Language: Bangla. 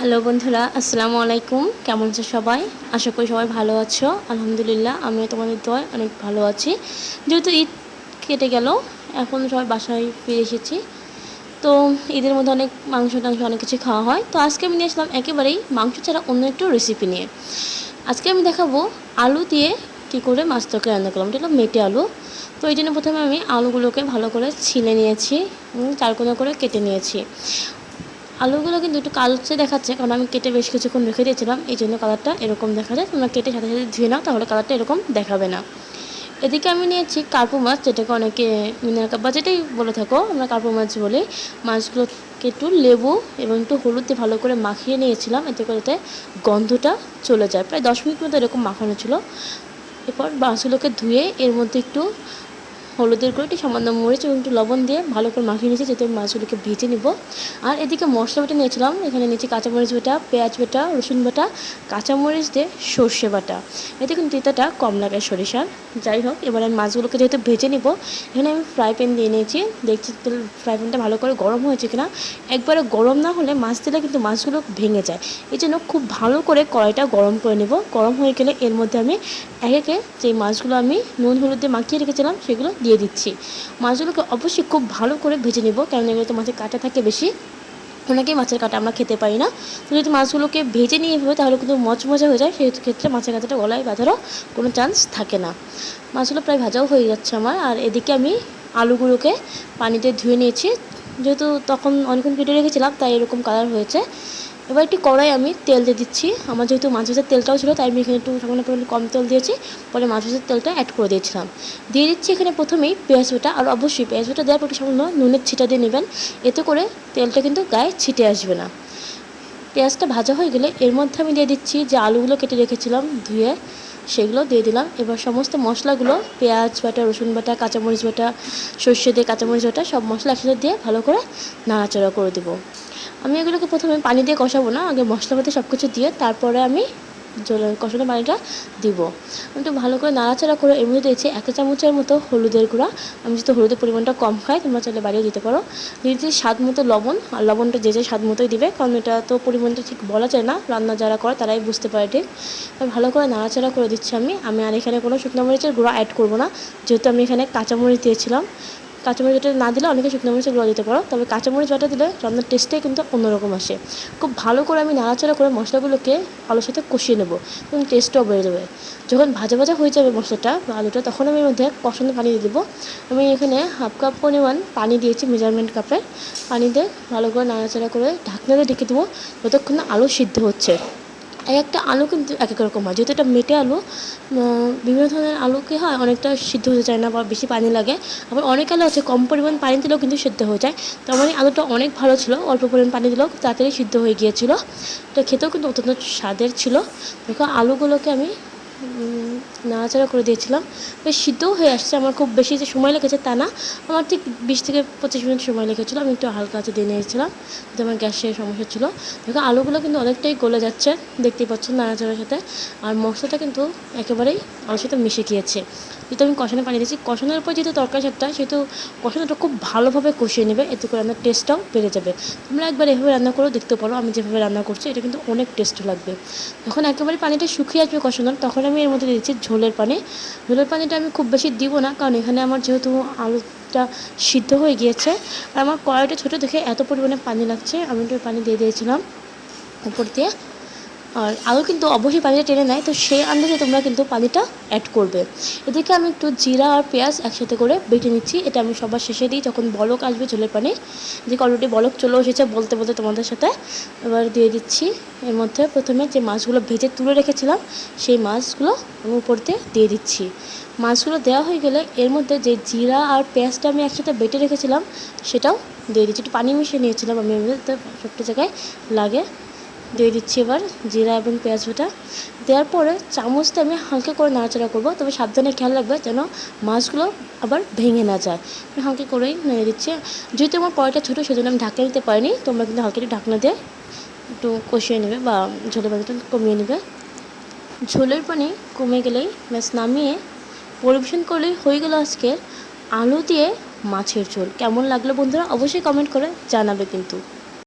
হ্যালো বন্ধুরা, আসসালামু আলাইকুম। কেমন আছো সবাই? আশা করি সবাই ভালো আছো। আলহামদুলিল্লাহ, আমিও তোমাদের দোয়ায় অনেক ভালো আছি। যেহেতু ঈদ কেটে গেল, এখন সবাই বাসায় ফিরে এসেছি। তো ঈদের মধ্যে অনেক মাংস টাংস, অনেক কিছু খাওয়া হয়। তো আজকে আমি নিয়ে আসলাম একেবারেই মাংস ছাড়া অন্য একটু রেসিপি নিয়ে। আজকে আমি দেখাবো আলু দিয়ে কী করে মাছ তরকারি রান্না করলাম। এটা হলো মেটে আলু। তো এই জন্য প্রথমে আমি আলুগুলোকে ভালো করে ছিলে নিয়েছি চারকোনা করে কেটে নিয়েছি। আলুগুলো কিন্তু একটু কালচে দেখাচ্ছে, কারণ আমি কেটে বেশ কিছুক্ষণ রেখে দিয়েছিলাম, এই জন্য কালারটা এরকম দেখা যায়। তোমরা কেটে সাথে সাথে ধুয়ে নাও, তাহলে কালারটা এরকম দেখাবে না। এদিকে আমি নিয়েছি কার্পু মাছ, যেটাকে অনেকে মিনার কাপ বা যেটাই বলে থাকো, আমরা কার্পু মাছ বলি। মাছগুলোকে একটু লেবু এবং একটু হলুদ দিয়ে ভালো করে মাখিয়ে নিয়েছিলাম, এতে করে গন্ধটা চলে যায়। প্রায় দশ মিনিট মতো এরকম মাখানো ছিল। এরপর মাছগুলোকে ধুয়ে এর মধ্যে একটু হলুদের গুঁড়ো একটু সামান্য মরিচ এবং একটু লবণ দিয়ে ভালো করে মাখিয়ে নিয়েছি আমি মাছগুলোকে ভেজে নিব। আর এদিকে মশলা বাটা নিয়েছিলাম, এখানে নিয়েছি কাঁচামরিচ বাটা, পেঁয়াজ বাটা, রসুন বাটা, কাঁচামরিচ দিয়ে সর্ষে বাটা। এতে কিন্তু তেতাটা কম লাগে সরিষার। যাই হোক, এবার আমি মাছগুলোকে যেহেতু ভেজে নিব, এখানে আমি ফ্রাই প্যান দিয়ে নিয়েছি। দেখছি ফ্রাই প্যানটা ভালো করে গরম হয়েছে কিনা। একবারে গরম না হলে মাছ দিলে কিন্তু মাছগুলো ভেঙে যায়। এই জন্য খুব ভালো করে কড়াইটা গরম করে নেব। গরম হয়ে গেলে এর মধ্যে আমি এক একে যে মাছগুলো আমি নুন, হলুদ দিয়ে মাখিয়ে রেখেছিলাম, সেগুলো দিয়ে দিচ্ছি। মাছগুলোকে অবশ্যই খুব ভালো করে ভেজে নেব কারণ এগুলো তো মাছের কাঁটা থাকে বেশি। অনেকেই মাছের কাঁটা আমরা খেতে পারি না। তো যদি মাছগুলোকে ভেজে নিয়ে হবে তাহলে কিন্তু মচমচা হয়ে যায় সেই ক্ষেত্রে মাছের কাঁটাটা গলায় বাঁধারও কোনো চান্স থাকে না। মাছগুলো প্রায় ভাজাও হয়ে যাচ্ছে আমার, আর এদিকে আমি আলুগুলোকে পানিতে ধুয়ে নিয়েছি। যেহেতু তখন অনেকক্ষণ কেটে রেখেছিলাম, তাই এরকম কালার হয়েছে। এবার একটি কড়াই আমি তেল দিয়ে দিচ্ছি। আমার যেহেতু মাছ ভাজার তেলটাও ছিল, তাই আমি এখানে একটু সামান্য পরিমাণে কম তেল দিয়েছি। পরে মাছ ভাজার তেলটা অ্যাড করে দিয়েছিলাম। দিয়ে দিচ্ছি এখানে প্রথমেই পেঁয়াজ বাটা, আর অবশ্যই পেঁয়াজ বাটা দেওয়ার পর একটু সামান্য নুনের ছিটা দিয়ে নেবেন। এতে করে তেলটা কিন্তু গায়ে ছিটে আসবে না। পেঁয়াজটা ভাজা হয়ে গেলে এর মধ্যে আমি দিয়ে দিচ্ছি যে আলুগুলো কেটে রেখেছিলাম ধুয়ে, সেগুলো দিয়ে দিলাম। এবার সমস্ত মশলাগুলো, পেঁয়াজ বাটা, রসুন বাটা, কাঁচামরিচ বাটা, সর্ষে দিয়ে কাঁচামরিচ বাটা, সব মশলা একসাথে দিয়ে ভালো করে নাড়াচাড়া করে দেবো। আমি এগুলোকে প্রথমে পানি দিয়ে কষাবো না, আগে মশলাপাতি সব কিছু দিয়ে তারপরে আমি কষানো পানিটা দিব। একটু ভালো করে নাড়াচাড়া করে মধ্যে দিয়েছি একটা চামচের মতো হলুদের গুঁড়া। আমি যেহেতু হলুদের পরিমাণটা কম খাই, তোমরা চাইলে বাড়িয়ে দিতে পারো। দিয়েছি স্বাদ মতো লবণ, আর লবণটা যে যে স্বাদ মতোই দিবে, কারণ এটা তো পরিমাণটা ঠিক বলা যায় না, রান্না যারা করে তারাই বুঝতে পারে ঠিক। ভালো করে নাড়াচাড়া করে দিচ্ছি আমি। আমি আর এখানে কোনো শুকনো মরিচের গুঁড়া অ্যাড করব না, যেহেতু আমি এখানে কাঁচামরিচ দিয়েছিলাম। কাঁচামরিচ বাটা না দিলে অনেকে শুকনো মরিচের গুঁড়ো দিতে পারো। তবে কাঁচামরিচ বাটা দিলে রান্নার টেস্টটাই কিন্তু অন্যরকম আসে। খুব ভালো করে আমি নাড়াচাড়া করে মশলাগুলোকে আলুর সাথে কষিয়ে নেব এবং টেস্টটাও বেড়ে যাবে। যখন ভাজা ভাজা হয়ে যাবে মশলাটা, আলুটা, তখন আমি মধ্যে কষানো পানি দিয়ে দেবো। আমি এখানে হাফ কাপ পরিমাণ পানি দিয়েছি মেজারমেন্ট কাপে পানি দিয়ে ভালো করে নাড়াচাড়া করে ঢাকনা দিয়ে ঢেকে দেবো, যতক্ষণ আলু সিদ্ধ হচ্ছে। এক একটা আলু কিন্তু এক এক রকম হয় যেহেতু এটা মেটে আলু বিভিন্ন ধরনের আলু কি হয় অনেকটা সিদ্ধ হতে চায় না বা বেশি পানি লাগে। আবার অনেক আলু আছে, কম পরিমাণ পানি দিলেও কিন্তু সিদ্ধ হয়ে যায়। তো আমার আলুটা অনেক ভালো ছিল, অল্প পরিমাণ পানি দিলেও তাড়াতাড়ি সিদ্ধ হয়ে গিয়েছিল। এটা খেতেও কিন্তু অত্যন্ত স্বাদের ছিল। দেখো, আলুগুলোকে আমি নাড়াচাড়া করে দিয়েছিলাম। বেশ সিদ্ধও হয়ে আসছে, আমার খুব বেশি যে সময় লেগেছে তা না। আমার ঠিক বিশ থেকে পঁচিশ মিনিট সময় লেগেছিলো, আমি একটু হালকা আছে দিয়ে নিয়েছিলাম, যাতে আমার গ্যাসের সমস্যা ছিল। দেখো, আলুগুলো কিন্তু অনেকটাই গলে যাচ্ছে, দেখতেই পাচ্ছেন নাড়াচাড়ার সাথে। আর মশলাটা কিন্তু একেবারেই আলুর সাথে মিশে গিয়েছে। যেহেতু আমি কষানো পানি দিয়েছি, কষানোর পর যেহেতু তরকারি সারটা সেহেতু কষানোটা খুব ভালোভাবে কষিয়ে নেবে, এতে করে রান্নার টেস্টটাও বেড়ে যাবে। তোমরা একবার এভাবে রান্না করেও দেখতে পারো, আমি যেভাবে রান্না করছি, এটা কিন্তু অনেক টেস্ট লাগবে। যখন একেবারে পানিটা শুকিয়ে আসবে কষানোর, তখন আমি এর মধ্যে দিচ্ছি ঝোলের পানি। ঝোলের পানিটা আমি খুব বেশি দিব না, কারণ এখানে আমার যেহেতু আলুটা সিদ্ধ হয়ে গিয়েছে। আর আমার কড়াইটা ছোটো দেখে এত পরিমাণে পানি লাগছে, আমি একটু পানি দিয়ে দিয়েছিলাম। উপর দিয়ে আর আলু কিন্তু অবশ্যই পানিটা টেনে নেয়, তো সেই আন্দাজে তোমরা কিন্তু পানিটা অ্যাড করবে। এদিকে আমি একটু জিরা আর পেঁয়াজ একসাথে করে বেটে নিচ্ছি, এটা আমি সবার শেষে দিই, যখন বলক আসবে ঝোলের পানি। যে অলরেডি বলক চলে এসেছে বলতে বলতে তোমাদের সাথে, এবার দিয়ে দিচ্ছি। এর মধ্যে প্রথমে যে মাছগুলো ভেজে তুলে রেখেছিলাম, সেই মাছগুলো আমি উপর দিয়ে দিয়ে দিচ্ছি। মাছগুলো দেওয়া হয়ে গেলে এর মধ্যে যে জিরা আর পেঁয়াজটা আমি একসাথে বেটে রেখেছিলাম, সেটাও দিয়ে দিচ্ছি। একটু পানি মিশিয়ে নিয়েছিলাম আমি সবটা জায়গায় লাগে। দিয়ে দিচ্ছি এবার জিরা এবং পেঁয়াজ বাটা। দেওয়ার পরে চামচটা আমি হালকা করে নাড়াচাড়া করব, তবে সাবধানে খেয়াল রাখবে যেন মাছগুলো আবার ভেঙে না যায়। আমি হালকা করেই নেড়ে দিচ্ছি। যেহেতু আমার কড়াইটা ছোটো, সেজন্য আমি ঢাকা দিতে পারিনি। তোমরা কিন্তু হালকা একটু ঢাকনা দিয়ে একটু কষিয়ে নেবে বা ঝোলের পানিটা কমিয়ে নেবে। ঝোলের পানি কমে গেলেই ম্যাচ নামিয়ে পরিবেশন করলেই হয়ে গেল আজকের আলু দিয়ে মাছের ঝোল। কেমন লাগল বন্ধুরা অবশ্যই কমেন্ট করে জানাবে কিন্তু।